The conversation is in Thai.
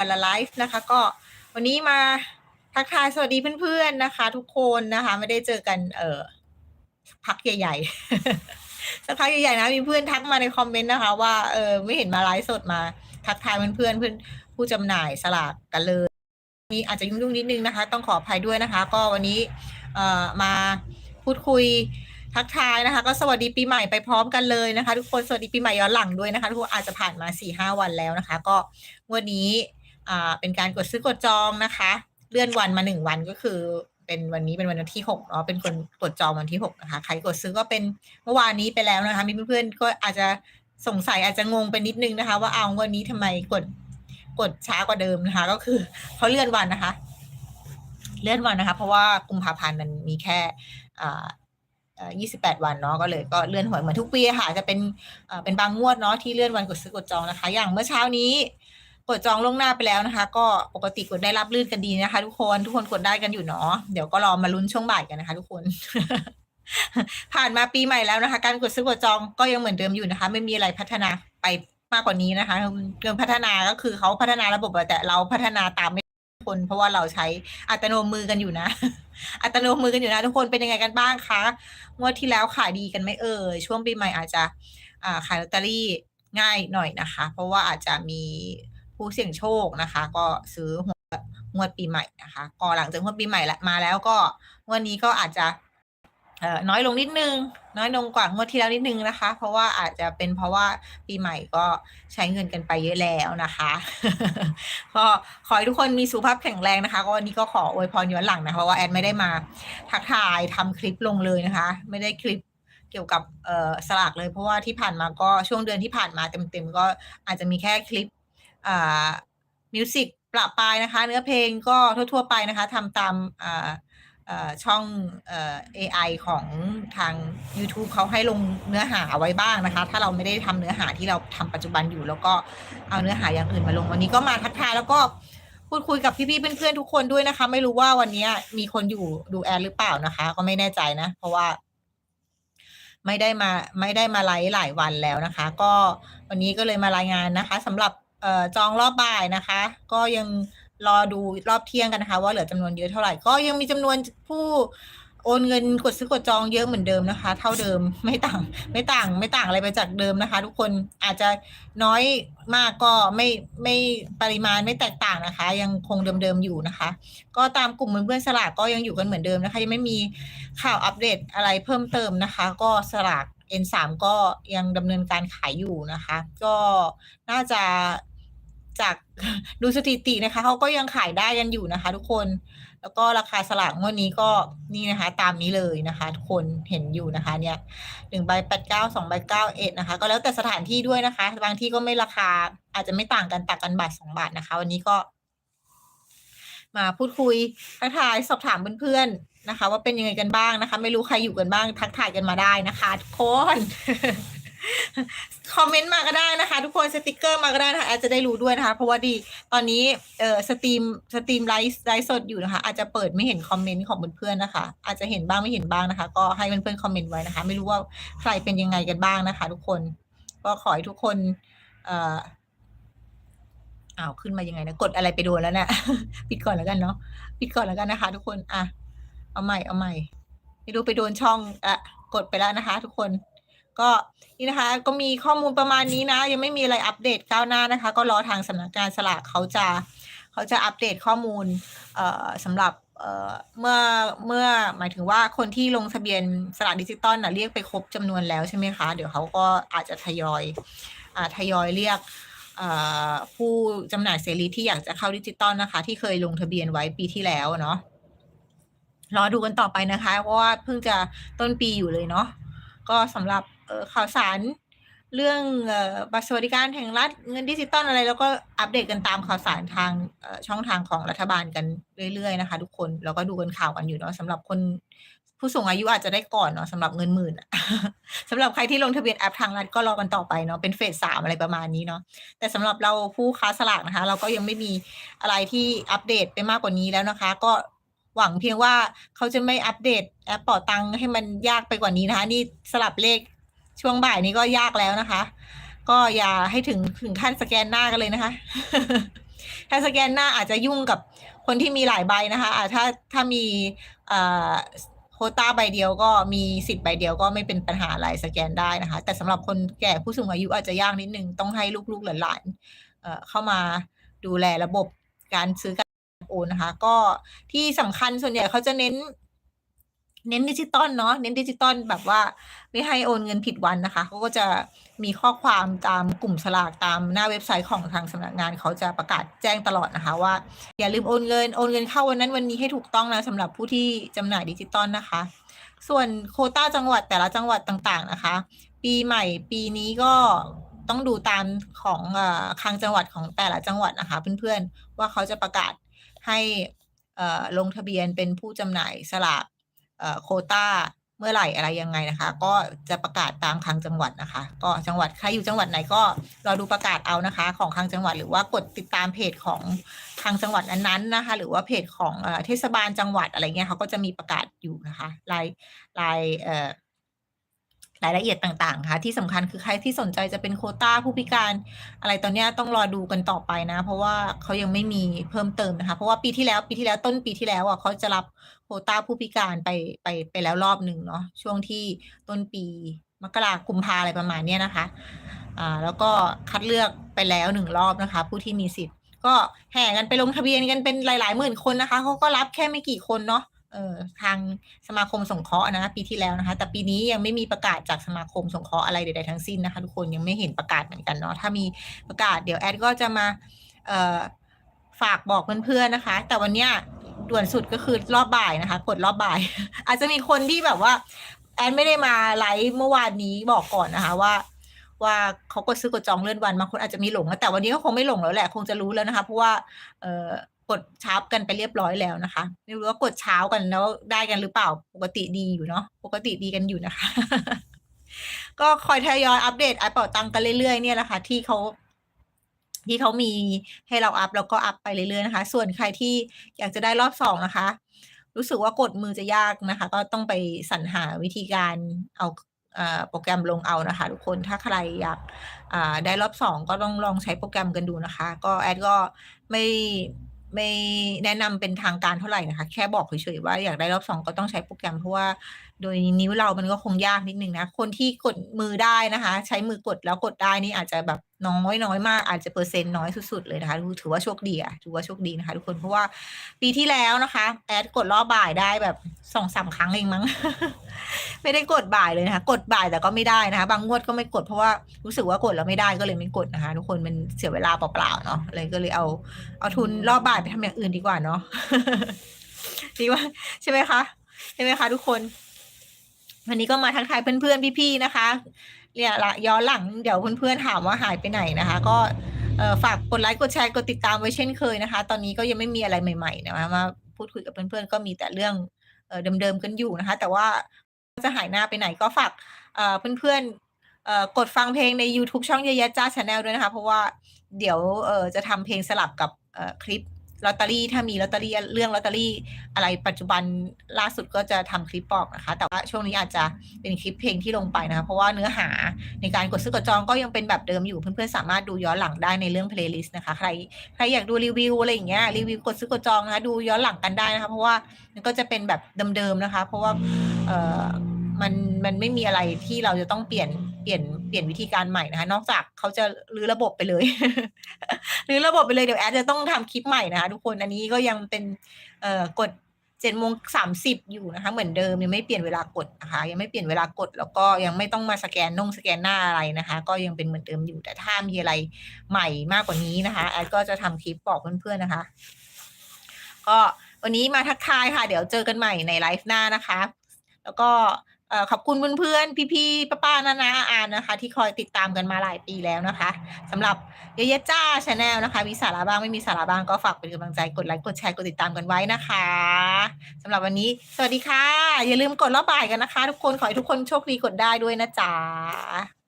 วันละไลฟ์นะคะ ก็วันนี้มาทักทายสวัสดีเพื่อนๆนะคะ ทุกคนนะคะ ไม่ได้เจอกันเออพักใหญ่ๆสักพักใหญ่ๆนะมีเพื่อนทักมาในคอมเมนต์นะคะ ว่าเออไม่เห็นมาไลฟ์สดมา ทักทายเพื่อนๆเพื่อนผู้จำหน่ายสลากกันเลยมีอาจจะยุ่งๆนิดนึงนะคะ ต้องขออภัยด้วยนะคะ ก็วันนี้เอ่อมาพูดคุยทักทายนะคะ ก็สวัสดีปีใหม่ไปพร้อมกันเลยนะคะ ทุกคนสวัสดีปีใหม่ย้อนหลังด้วยนะคะทุกคนอาจจะผ่านมาสี่ห้าวันแล้วนะคะ ก็วันนี้ เป็นการกดซื้อกดจองนะคะ เลื่อนวันมาหนึ่งวันก็คือเป็นวันนี้เป็นวันที่หกเนาะเป็นคนกดจองวันที่หกนะคะใครกดซื้อก็เป็นเมื่อวานนี้ไปแล้วนะคะมีเพื่อนๆก็อาจจะสงสัยอาจจะงงไปนิดนึงนะคะ ว่าเอาวันนี้ทำไมกดกดช้ากว่าเดิมนะคะ ก็คือเขาเลื่อนวันนะคะ เลื่อนวันนะคะ เพราะว่ากุมภาพันธ์มันมีแค่อ่ายี่สิบแปดวันเนาะก็เลยก็เลื่อนหวยเหมือนทุกปีค่ะจะเป็นเป็นบางงวดเนาะที่เลื่อนวันกดซื้อกดจองนะคะ อย่างเมื่อเช้านี้ กดจองล่วงหน้าไปแล้วนะคะ ก็ปกติกดได้รับลื่นกันดีนะคะ ทุกคนทุกคนกดได้กันอยู่เนาะเดี๋ยวก็รอมาลุ้นช่วงบ่ายกันนะคะ ทุกคน ผ่านมาปีใหม่แล้วนะคะ การกดซื้อกดจองก็ยังเหมือนเดิมอยู่นะคะ ไม่มีอะไรพัฒนาไปมากกว่านี้นะคะเรื่องพัฒนาก็คือเขาพัฒนาระบบแต่เราพัฒนาตามไม่ทันคนเพราะว่าเราใช้อัตโนมือกันอยู่นะ อัตโนมือกันอยู่นะ ทุกคนเป็นยังไงกันบ้างคะงวดที่แล้วขายดีกันไหมเอ่ยช่วงปีใหม่อาจจะขายลอตเตอรี่ง่ายหน่อยนะคะ เพราะว่าอาจจะมี ผู้เสี่ยงโชคนะคะ ก็ซื้อหวงวดปีใหม่นะคะก็หลังจากงวดปีใหม่ละมาแล้วก็งวันนี้ก็อาจจะเอ่อน้อยลงนิดนึง น้อยลงกว่างวดที่แล้วนิดนึงนะคะ เพราะว่าอาจจะเป็นเพราะว่าปีใหม่ก็ใช้เงินกันไปเยอะแล้วนะคะ ก็ขอให้ทุกคนมีสุขภาพแข็งแรงนะคะ ก็วันนี้ก็ขออวยพรย้อนหลังนะคะเพราะว่าแอดไม่ได้มาทักทายทำคลิปลงเลยนะคะ ไม่ได้คลิปเกี่ยวกับเอ่อสลากเลย เพราะว่าที่ผ่านมาก็ช่วงเดือนที่ผ่านมาเต็มๆก็อาจจะมีแค่คลิป มิวสิกประปายนะคะ เนื้อเพลงก็ทั่ว ๆ ไปนะคะทำตามอ่าอ่อช่องเอ่อของทาง YouTube เขาให้ลงเนื้อหาไว้บ้างนะคะ ถ้าเราไม่ได้ทำเนื้อหาที่เราทำปัจจุบันอยู่ แล้วก็เอาเนื้อหาอย่างอื่นมาลงวันนี้ก็มาทักทายแล้วก็พูดคุยกับพี่ๆเพื่อนๆทุกคนด้วยนะคะ ไม่รู้ว่าวันนี้มีคนอยู่ดูแอดหรือเปล่านะคะ ก็ไม่แน่ใจนะ เพราะว่า ไม่ได้มาไม่ได้มาไลฟ์หลายวันแล้วนะคะ ก็วันนี้ก็เลยมารายงานนะคะสำหรับ เอ่อจองรอบบ่ายนะคะ ก็ยังรอดูรอบเที่ยงกันนะคะ ว่าเหลือจำนวนเยอะเท่าไหร่ ก็ยังมีจำนวนผู้โอนเงินกดซื้อกดจองเยอะเหมือนเดิมนะคะ เท่าเดิมไม่ต่าง ไม่ต่างไม่ต่างอะไรไปจากเดิมนะคะ ทุกคนอาจจะน้อยมากก็ไม่ไม่ปริมาณไม่แตกต่างนะคะ ยังคงเดิมๆอยู่นะคะ ก็ตามกลุ่มเพื่อนๆสลากก็ยังอยู่กันเหมือนเดิมนะคะ ยังไม่มีข่าวอัปเดตอะไรเพิ่มเติมนะคะ ก็สลาก N3 ก็ยังดำเนินการขายอยู่นะคะ ก็น่าจะ จากดูสถิตินะคะเขาก็ยังขายได้กันอยู่นะคะ ทุกคน แล้วก็ราคาสลากงวดนี้ก็นี่นะคะ ตามนี้เลยนะคะ ทุกคนเห็นอยู่นะคะ เนี่ยหนึ่งใบแปดเก้าสองใบเก้าเอ็ดนะคะ ก็แล้วแต่สถานที่ด้วยนะคะ บางที่ก็ไม่ราคาอาจจะไม่ต่างกันต่างกันบาทสองบาทนะคะ วันนี้ก็ มาพูดคุยทักทายสอบถามเพื่อนๆนะคะ ว่าเป็นยังไงกันบ้างนะคะ ไม่รู้ใครอยู่กันบ้าง ทักทายกันมาได้นะคะทุกคน คอมเมนต์มาก็ได้นะคะ ทุกคนสติกเกอร์มาก็ได้นะคะอาจจะได้รู้ด้วยนะคะ เพราะว่าดีตอนนี้เอ่อสตรีมสตรีมไลฟ์ไลฟ์สดอยู่นะคะ อาจจะเปิดไม่เห็นคอมเมนต์ของเพื่อนๆนะคะ อาจจะเห็นบ้างไม่เห็นบ้างนะคะ ก็ให้เพื่อนๆคอมเมนต์ไว้นะคะ ไม่รู้ว่าใครเป็นยังไงกันบ้างนะคะ ทุกคนก็ขอให้ทุกคน เอ่ออ้าวขึ้นมายังไงนะกดอะไรไปโดนแล้วเนะปิดก่อนแล้วกันเนาะปิดก่อนแล้วกันนะคะ ทุกคนอะเอาใหม่เอาใหม่ไม่รู้ไปโดนช่องอะกดไปแล้วนะคะ ทุกคน ก็นี่นะคะ ก็มีข้อมูลประมาณนี้นะ ยังไม่มีอะไรอัปเดตก้าวหน้านะคะ ก็รอทางสำนักงานสลากเขาจะเขาจะอัปเดตข้อมูลเอ่อสำหรับเอ่อเมื่อเมื่อหมายถึงว่าคนที่ลงทะเบียนสลากดิจิตอลนะเรียกไปครบจำนวนแล้วใช่ไหมคะ เดี๋ยวเขาก็อาจจะทยอยอ่าทยอยเรียกผู้จำหน่ายเสรีที่อยากจะเข้าดิจิตอลนะคะ ที่เคยลงทะเบียนไว้ปีที่แล้วเนาะรอดูกันต่อไปนะคะ เพราะว่าเพิ่งจะต้นปีอยู่เลยเนาะก็สำหรับ ข่าวสารเรื่องบัตรสวัสดิการแห่งรัฐเงินดิจิตอลอะไร แล้วก็อัปเดตกันตามข่าวสารทางช่องทางของรัฐบาลกันเรื่อยๆนะคะ ทุกคนแล้วก็ดูกันข่าวกันอยู่เนาะสำหรับคนผู้สูงอายุอาจจะได้ก่อนเนาะสำหรับเงินหมื่นอะสำหรับใครที่ลงทะเบียนแอปทางรัฐก็รอกันต่อไปเนาะเป็นเฟสสามอะไรประมาณนี้เนาะแต่สำหรับเราผู้ค้าสลากนะคะ เราก็ยังไม่มีอะไรที่อัปเดตไปมากกว่านี้แล้วนะคะ ก็หวังเพียงว่าเขาจะไม่อัปเดตแอปเป่าตังให้มันยากไปกว่านี้นะคะ นี่สลับเลข ช่วงบ่ายนี้ก็ยากแล้วนะคะ ก็อย่าให้ถึงถึงขั้นสแกนหน้ากันเลยนะคะ ถ้าสแกนหน้าอาจจะยุ่งกับคนที่มีหลายใบนะคะอ่าถ้าถ้ามีโคต้าใบเดียวก็มีสิทธิ์ใบเดียวก็ไม่เป็นปัญหาอะไรสแกนได้นะคะ แต่สำหรับคนแก่ผู้สูงอายุอาจจะยากนิดนึง ต้องให้ลูกๆหลานๆเอ่อเข้ามาดูแลระบบการซื้อการโอนนะคะ ก็ที่สำคัญส่วนใหญ่เขาจะเน้น เน้นดิจิตอลเนาะเน้นดิจิตอลแบบว่าไม่ให้โอนเงินผิดวันนะคะเขาก็จะมีข้อความตามกลุ่มสลากตามหน้าเว็บไซต์ของทางสำนักงานเขาจะประกาศแจ้งตลอดนะคะ ว่า อย่าลืมโอนเงินโอนเงินเข้าวันนั้นวันนี้ให้ถูกต้องนะสำหรับผู้ที่จำหน่ายดิจิตอลนะคะ ส่วนโคต้าจังหวัดแต่ละจังหวัดต่างๆนะคะ ปีใหม่ปีนี้ก็ต้องดูตามของอคลังจังหวัดของแต่ละจังหวัดนะคะ เพื่อนๆว่าเขาจะประกาศให้ลงทะเบียนเป็นผู้จำหน่ายสลาก โคต้าเมื่อไหร่อะไรยังไงนะคะ ก็จะประกาศตามคลังจังหวัดนะคะ ก็จังหวัดใครอยู่จังหวัดไหนก็รอดูประกาศเอานะคะ ของคลังจังหวัดหรือว่ากดติดตามเพจของทางจังหวัดนั้นๆนะคะ หรือว่าเพจของเทศบาลจังหวัดอะไรเงี้ยเขาก็จะมีประกาศอยู่นะคะรายรายเอ่อรายละเอียดต่าง ๆ ค่ะ ที่สำคัญคือใครที่สนใจจะเป็นโคต้าผู้พิการ อะไรตอนนี้ต้องรอดูกันต่อไปนะ เพราะว่าเขายังไม่มีเพิ่มเติมนะคะ เพราะว่าปีที่แล้วปีที่แล้วต้นปีที่แล้วอะเขาจะรับ โคต้าผู้พิการไปไปไปแล้วรอบหนึ่งเนาะช่วงที่ต้นปีมกรากุมภาอะไรประมาณเนี้ยนะคะอ่าแล้วก็คัดเลือกไปแล้วหนึ่งรอบนะคะ ผู้ที่มีสิทธิ์ ก็แห่กันไปลงทะเบียนกันเป็นหลายๆหมื่นคนนะคะเขาก็รับแค่ไม่กี่คนเนาะเอ่อทางสมาคมสงเคราะห์นะปีที่แล้วนะคะ แต่ปีนี้ยังไม่มีประกาศจากสมาคมสงเคราะห์อะไรใดๆทั้งสิ้นนะคะ ทุกคนยังไม่เห็นประกาศเหมือนกันเนาะถ้ามีประกาศเดี๋ยวแอดก็จะมาเอ่อฝากบอกเพื่อนๆนะคะ แต่วันเนี้ย ด่วนสุดก็คือรอบบ่ายนะคะ กดรอบบ่าย อาจจะมีคนที่แบบว่า แอดไม่ได้มาไลฟ์เมื่อวานนี้บอกก่อนนะคะว่า ว่าเขากดซื้อกดจองเลื่อนวันบางคนอาจจะมีหลงแต่วันนี้ก็คงไม่หลงแล้วแหละคงจะรู้แล้วนะคะ เพราะว่าเอ่อกดเช้ากันไปเรียบร้อยแล้วนะคะ ไม่รู้ว่ากดเช้ากันแล้วได้กันหรือเปล่าปกติดีอยู่เนาะปกติดีกันอยู่นะคะ ก็คอยทยอยอัปเดตไอเป่าตังกันเรื่อยๆเนี่ยแหละค่ะที่เขา ที่เขามีให้เราอัพแล้วก็อัพไปเรื่อยๆนะคะ ส่วนใครที่อยากจะได้รอบสองนะคะ รู้สึกว่ากดมือจะยากนะคะ ก็ต้องไปสรรหาวิธีการเอาโปรแกรมลงเอานะคะ ทุกคนถ้าใครอยากได้รอบสองก็ต้องลองใช้โปรแกรมกันดูนะคะ ก็แอดก็ไม่ไม่แนะนำเป็นทางการเท่าไหร่นะคะ แค่บอกเฉยๆว่าอยากได้รอบสองก็ต้องใช้โปรแกรมเพราะว่า โดยนิ้วเรามันก็คงยากนิดนึงนะ คนที่กดมือได้นะคะ ใช้มือกดแล้วกดได้นี่อาจจะแบบ น้อยน้อยมากอาจจะเปอร์เซ็นต์น้อยสุดๆเลยนะคะถือว่าโชคดีอะถือว่าโชคดีนะคะทุกคนเพราะว่าปีที่แล้วนะคะ แอดกดรอบบ่ายได้แบบสองสามครั้งเองมั้ง ไม่ได้กดบ่ายเลยนะคะกดบ่ายแต่ก็ไม่ได้นะคะ บางงวดก็ไม่กดเพราะว่ารู้สึกว่ากดแล้วไม่ได้ก็เลยไม่กดนะคะ ทุกคนมันเสียเวลาเปล่าๆเนาะเลยก็เลยเอาเอาทุนรอบบ่ายไปทำอย่างอื่นดีกว่าเนาะดีว่าใช่ไหมคะใช่ไหมคะ ทุกคน วันนี้ก็มาทักทายเพื่อนๆพี่ๆนะคะ เนี่ยย้อนหลังเดี๋ยวเพื่อนๆถามว่าหายไปไหนนะคะ ก็ฝากกดไลค์กดแชร์กดติดตามไว้เช่นเคยนะคะ ตอนนี้ก็ยังไม่มีอะไรใหม่ๆนะคะมาพูดคุยกับเพื่อนๆก็มีแต่เรื่องเออเดิมๆกันอยู่นะคะ แต่ว่าจะหายหน้าไปไหนก็ฝากเเพื่อนๆกดฟังเพลงใน YouTube ช่องเยยะจ้าชาแนลด้วยนะคะ เพราะว่าเดี๋ยวจะทำเพลงสลับกับคลิป ลอตเตอรี่ถ้ามีลอตเตอรี่เรื่องลอตเตอรี่อะไรปัจจุบันล่าสุดก็จะทำคลิปบอกนะคะ แต่ว่าช่วงนี้อาจจะเป็นคลิปเพลงที่ลงไปนะคะ เพราะว่าเนื้อหาในการกดซื้อกดจองก็ยังเป็นแบบเดิมอยู่เพื่อนๆสามารถดูย้อนหลังได้ในเรื่องเพลย์ลิสต์นะคะใครใครอยากดูรีวิวอะไรอย่างเงี้ยรีวิวกดซื้อกดจองนะคะดูย้อนหลังกันได้นะคะ เพราะว่ามันก็จะเป็นแบบเดิมๆนะคะ เพราะว่าเออมันมันไม่มีอะไรที่เราจะต้องเปลี่ยนเปลี่ยน เปลี่ยนวิธีการใหม่นะคะ นอกจากเขาจะรื้อระบบไปเลย รื้อระบบไปเลยเดี๋ยวแอดจะต้องทำคลิปใหม่นะคะทุกคนอันนี้ก็ยังเป็นเอ่อกดเจ็ดโมงสามสิบอยู่นะคะ เหมือนเดิมยังไม่เปลี่ยนเวลากดนะคะ ยังไม่เปลี่ยนเวลากด แล้วก็ยังไม่ต้องมาสแกนนงสแกนหน้าอะไรนะคะ ก็ยังเป็นเหมือนเดิมอยู่แต่ถ้ามีอะไรใหม่มากกว่านี้นะคะแอดก็จะทำคลิปบอกเพื่อนๆนะคะ ก็วันนี้มาทักทายค่ะ เดี๋ยวเจอกันใหม่ในไลฟ์หน้านะคะ แล้วก็ ขอบคุณเพื่อนๆพี่ๆป้าๆนานาอานนะคะ ที่คอยติดตามกันมาหลายปีแล้วนะคะสำหรับเยเยจ้าชาแนลนะคะ มีสาระบ้างไม่มีสาระบ้างก็ฝากเป็นกำลังใจกดไลค์กดแชร์กดติดตามกันไว้นะคะสำหรับวันนี้ สวัสดีค่ะ อย่าลืมกดรอบบ่ายกันนะคะ ทุกคนขอให้ทุกคนโชคดีกดได้ด้วยนะจ๊ะ